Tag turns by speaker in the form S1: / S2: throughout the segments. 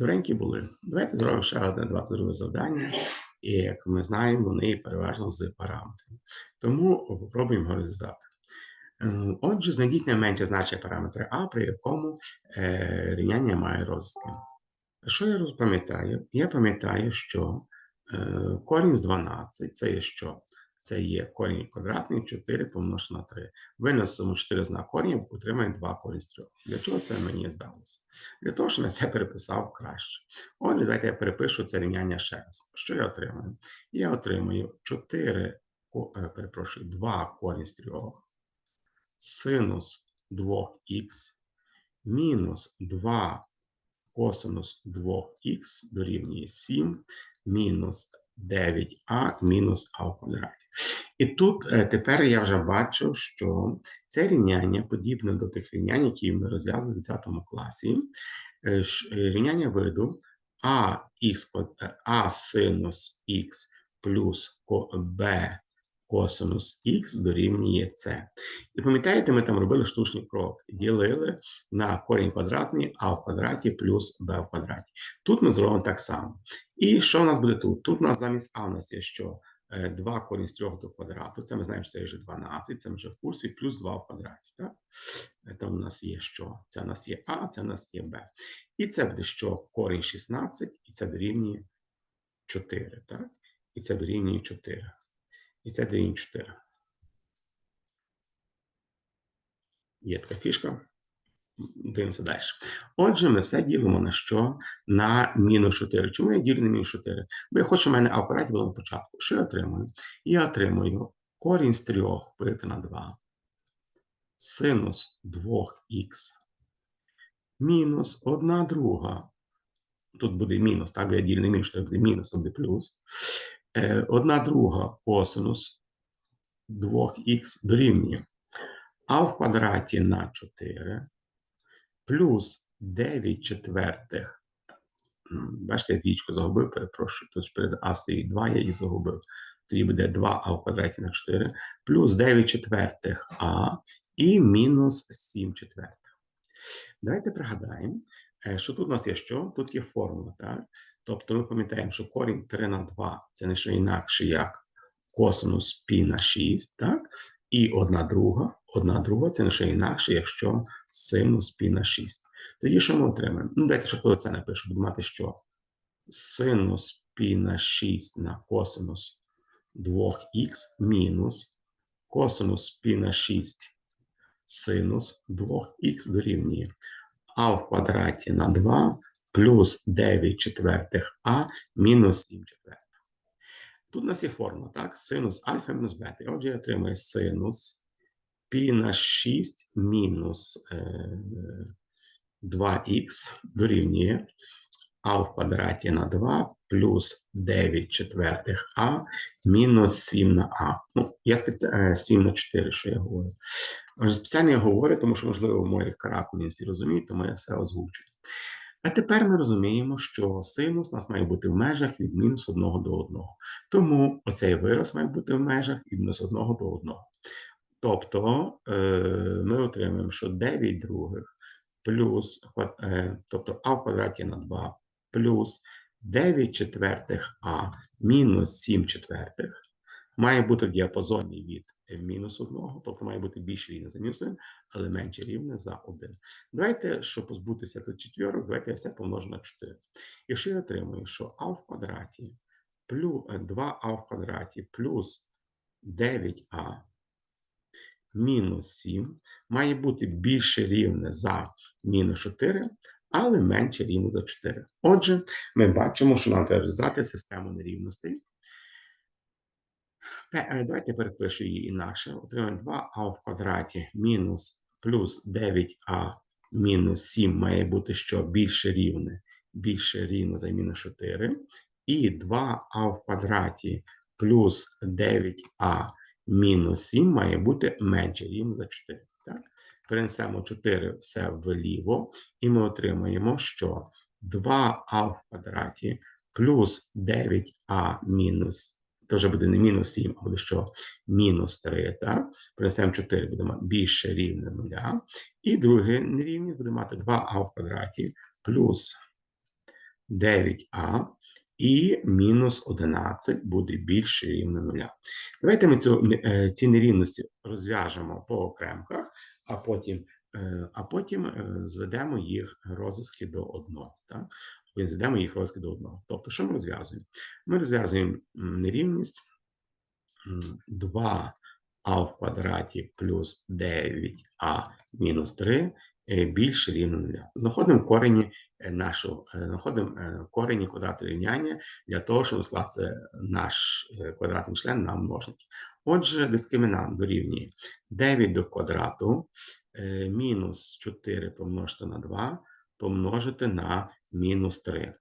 S1: Добренькі були. Давайте зробимо ще одне 22 завдання. І як ми знаємо, вони переважно з параметрами. Тому попробуємо його розв'язати. Е, Отже, знайдіть найменше значення параметра А, при якому е, рівняння має розв'язки. Що я пам'ятаю? Я пам'ятаю, що е, корінь з 12 це є що? Це є корінь квадратний 4 помножити на 3. Виносимо 4 знак корінь, отримаємо 2 корінь з 3. Для чого це мені здалося? Для того, щоб я це переписав краще. Отже, давайте я перепишу це рівняння ще раз. Що я отримаю? Я отримую 4, е, перепрошую, 2 корінь з 3, синус 2х мінус 2 косинус 2х дорівнює 7 мінус 9а мінус а в квадраті. І тут е, тепер я вже бачу, що це рівняння подібне до тих рівнянь, які ми розв'язали в 10 класі. Е, е, Рівняння виду а, а синус х плюс b косинус х дорівнює c. І пам'ятаєте, ми там робили штучний крок, ділили на корінь квадратний а в квадраті плюс b в квадраті. Тут ми зробимо так само. І що у нас буде тут? Тут у нас замість а у нас є що? 2 корінь з 3 до квадрату. Це ми знаємо, що це вже 12, це вже в курсі, плюс 2 в квадраті. Так? Е, Там у нас є що? Це у нас є а, це у нас є b. І це буде що? Корінь 16, і це дорівнює 4. Так? І це дорівнює 4. І це дорівнює 4. Є така фішка. Дивимося далі. Отже, ми все ділимо на що? На мінус 4. Чому я ділю на мінус 4? Бо я хочу, щоб в мене а було на початку. Що я отримую? Я отримую корінь з 3 поділити на 2. Синус 2х мінус 1 друга. Тут буде мінус, так? Я ділю на мінус, то буде мінус, тут буде плюс. Е, 1 друга косинус 2х дорівнює а в квадраті на 4 плюс 9 четвертих. Бачите, я двічку загубив, перепрошую. Тут перед А стоїть 2, я її загубив. Тоді буде 2а в квадраті на 4, плюс 9 четвертих а і мінус 7 четвертих. Давайте пригадаємо, що тут у нас є що? Тут є формула, так? Тобто ми пам'ятаємо, що корінь 3 на 2 це не що інакше, як косинус π на 6, так? І одна друга, одна друга це не що інакше, якщо синус π на 6. Тоді що ми отримаємо? Ну, дайте, що коли це напишу, буду мати що? Синус π на 6 на косинус 2х мінус косинус π на 6 синус 2х дорівнює а в квадраті на 2 плюс 9 четвертих а мінус 7 четвертих. Тут у нас є формула, так? Синус альфа мінус бета. Отже, я отримую синус пі на 6 мінус е, 2х дорівнює а в квадраті на 2 плюс 9 четвертих а мінус 7 на а. Ну, я е, 7 на 4, що я говорю. Отже, Спеціально я говорю, тому що, можливо, мої каракулі не всі розуміють, тому я все озвучую. А тепер ми розуміємо, що синус у нас має бути в межах від мінус 1 до 1. Тому оцей вираз має бути в межах від мінус 1 до 1. Тобто е, ми отримуємо, що 9 других плюс, е, тобто а в квадраті на 2 плюс 9 четвертих а мінус 7 четвертих має бути в діапазоні від е, мінус 1, тобто має бути більше рівне за мінус 1, але менше рівне за 1. Давайте, щоб позбутися тут четвірок, давайте я все помножу на 4. Якщо я отримую, що а в квадраті плюс 2а в квадраті плюс 9а мінус 7 має бути більше рівне за мінус 4, але менше рівне за 4. Отже, ми бачимо, що нам треба розв'язати систему нерівностей. Е, Давайте перепишу її інакше. Отримаємо 2а в квадраті мінус плюс 9а мінус 7 має бути що більше рівне, більше рівне за мінус 4. І 2а в квадраті плюс 9а мінус 7 має бути менше рівне за 4. Так? Перенесемо 4 все вліво, і ми отримаємо, що 2а в квадраті плюс 9а мінус то вже буде не мінус 7, а буде що? Мінус 3, так? Принесемо 4, будемо більше рівне нуля. І друге нерівність буде мати 2а в квадраті плюс 9а і мінус 11 буде більше рівне 0. Давайте ми цю, е, ці нерівності розв'яжемо по окремках, а потім, е, а потім е, зведемо їх розв'язки до одного. Так? Зведемо їх розв'язки до одного. Тобто, що ми розв'язуємо? Ми розв'язуємо нерівність 2а в квадраті плюс 9а мінус 3 е, більше рівне 0. Знаходимо корені е, нашого, е, знаходимо е, корені квадрату рівняння для того, щоб скласти наш е, квадратний член на множники. Отже, дискримінант дорівнює 9 до квадрату е, мінус 4 помножити на 2 помножити на мінус 3.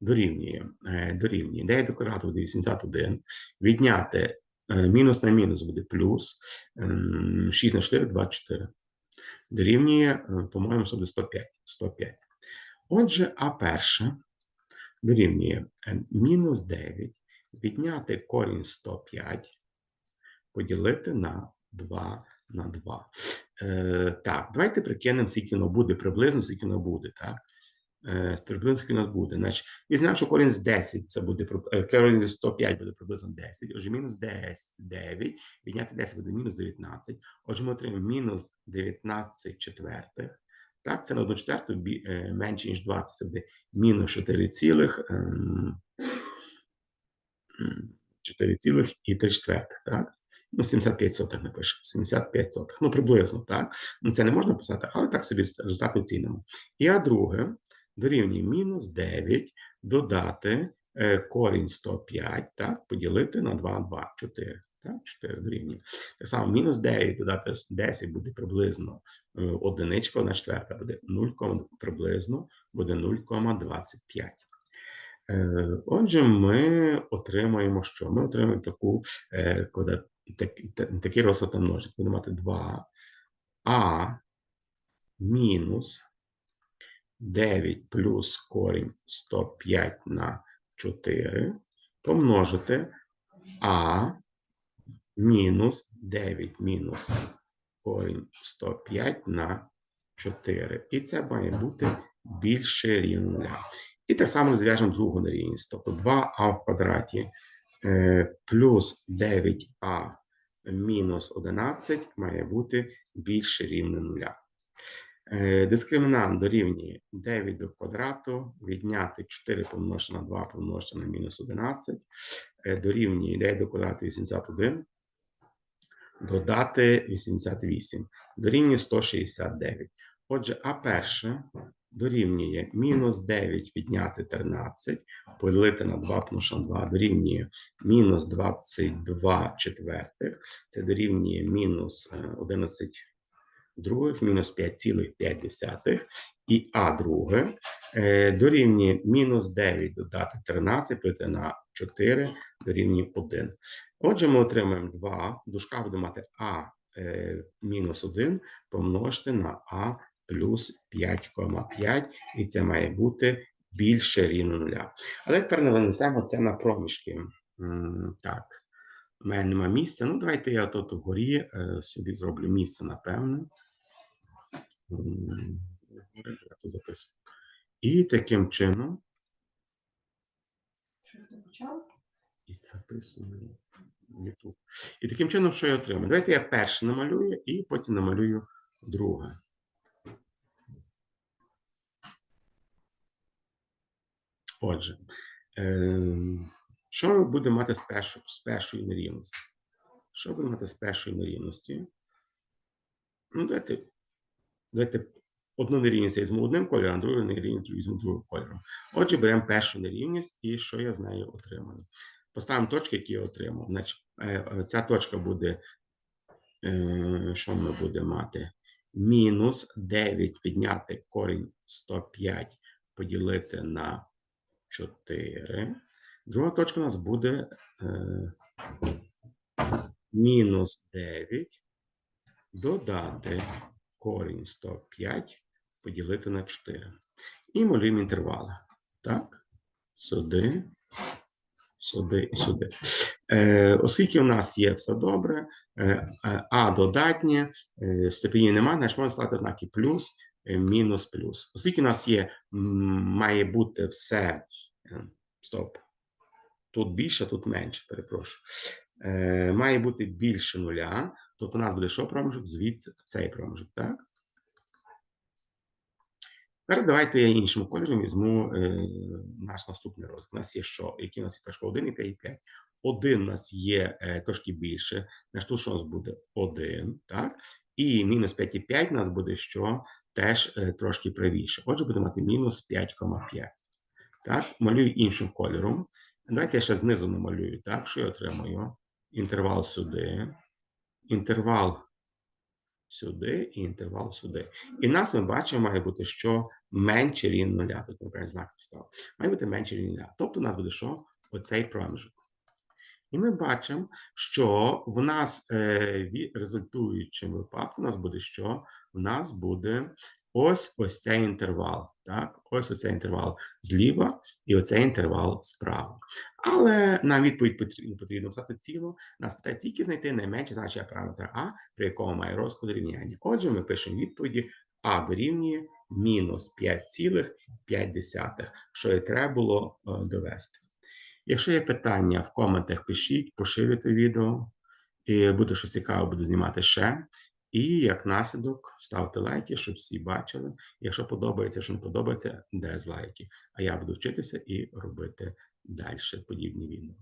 S1: Дорівнює, е, дорівнює 9 до квадрату буде 81, відняти е, мінус на мінус буде плюс, ем, 6 на 4 – 24. Дорівнює, е, по-моєму, собі 105. 105. Отже, А перше дорівнює е, мінус 9, відняти корінь 105, поділити на 2 на 2. Е, так, давайте прикинемо, скільки воно буде, приблизно скільки воно буде. Так? Е, приблизно скільки воно буде. Значить, візьмемо, що корінь з 10, це буде, е, корінь зі 105 буде приблизно 10, отже, мінус 10, 9, відняти 10 буде мінус 19, отже, ми отримаємо мінус 19 четвертих. Так, це на 1 четверту е, менше, ніж 20, це буде мінус 4 цілих, ем, 4 цілих і 3 четвертих, так? Ну, 75 сотих напишемо, 75 сотих, ну, приблизно, так? Ну, це не можна писати, але так собі результат оцінимо. І А друге дорівнює мінус 9 додати е, корінь 105, так, поділити на 2, 2, 4. Так, 4 дорівнює. Так само мінус 9 додати 10 буде приблизно е, одиничка, одна четверта буде 0, приблизно буде 0,25. Е, Отже, ми отримаємо що? Ми отримаємо таку, так, та- такий розклад множник. Будемо мати 2 а мінус 9 плюс корінь 105 на 4 помножити а мінус 9 мінус корінь 105 на 4. І це має бути більше рівня. І так само зв'яжемо другу нерівність. Тобто 2а в квадраті е, плюс 9а мінус 11 має бути більше рівне нуля. Е, Дискримінант дорівнює 9 до квадрату, відняти 4 помножити на 2 помножити на мінус 11, е, дорівнює 9 до квадрату 81, додати 88, дорівнює 169. Отже, А перше дорівнює мінус 9 відняти 13, поділити на 2 помножити на 2 дорівнює мінус 22 четвертих, це дорівнює мінус е, 11 других, мінус 5,5. І А друге е, дорівнює мінус 9 додати 13, поділити на 4 дорівнює 1. Отже, ми отримаємо 2, дужка буде мати А е, мінус 1 помножити на А плюс 5,5, і це має бути більше рівно нуля. Але тепер нанесемо це на проміжки. Так, у мене нема місця. Ну, давайте я тут вгорі е, собі зроблю місце, напевне. Я тут записую. І таким чином, і записую в YouTube. І таким чином, що я отримаю? Давайте я перше намалюю і потім намалюю друге. Отже, ем, що ми будемо мати з, першо, з першої нерівності? Що будемо мати з першої нерівності? Ну, давайте, давайте одну нерівність я візьму одним кольором, другу нерівність візьму другим кольором. Отже, беремо першу нерівність і що я з нею отримаю. Поставимо точки, які я отримав. Значить, е, е, ця точка буде, е, що ми будемо мати? Мінус 9 підняти корінь 105 поділити на 4. Друга точка у нас буде е, мінус 9 додати корінь 105 поділити на 4. І малюємо інтервали. Так, сюди, сюди і сюди. Е, оскільки у нас є все добре, е, е, а додатнє, е, степені немає, значить можна ставити знаки плюс е, мінус плюс. Оскільки у нас є, має бути все. е, Стоп. Тут більше, тут менше, перепрошую. Е, має бути більше нуля, тобто у нас буде що проміжок? Звідси цей проміжок, так? Тепер давайте я іншим кольором візьму е, наш наступний розвиток. У нас є що? Які у нас є точка 1 і 5 і 5. 1 у нас є е, трошки більше, значить тут що у нас буде 1, так? І мінус 5 і 5 у нас буде що? Теж е, трошки правіше. Отже, буде мати мінус 5,5. Так, малюю іншим кольором. Давайте я ще знизу намалюю. Так, що я отримую? Інтервал сюди, інтервал сюди і інтервал сюди. І нас ми бачимо, має бути що менше рівень нуля. Тут неправильний знак поставив. Має бути менше рівень нуля. Тобто у нас буде що? Оцей проміжок. І ми бачимо, що в нас е, в результуючому випадку у нас буде що? У нас буде ось ось цей інтервал. Так, ось оцей інтервал зліва і оцей інтервал справа. Але на відповідь потрібно потрібно писати ціло. Нас питає тільки знайти найменше значення параметра А, при якому має розклад рівняння. Отже, ми пишемо відповіді А дорівнює мінус 5,5, що і треба було е, довести. Якщо є питання в коментах, пишіть, поширюйте відео, і буде щось цікаве, буду знімати ще. І як наслідок ставте лайки, щоб всі бачили. Якщо подобається, що не подобається, дизлайки. А я буду вчитися і робити далі подібні відео.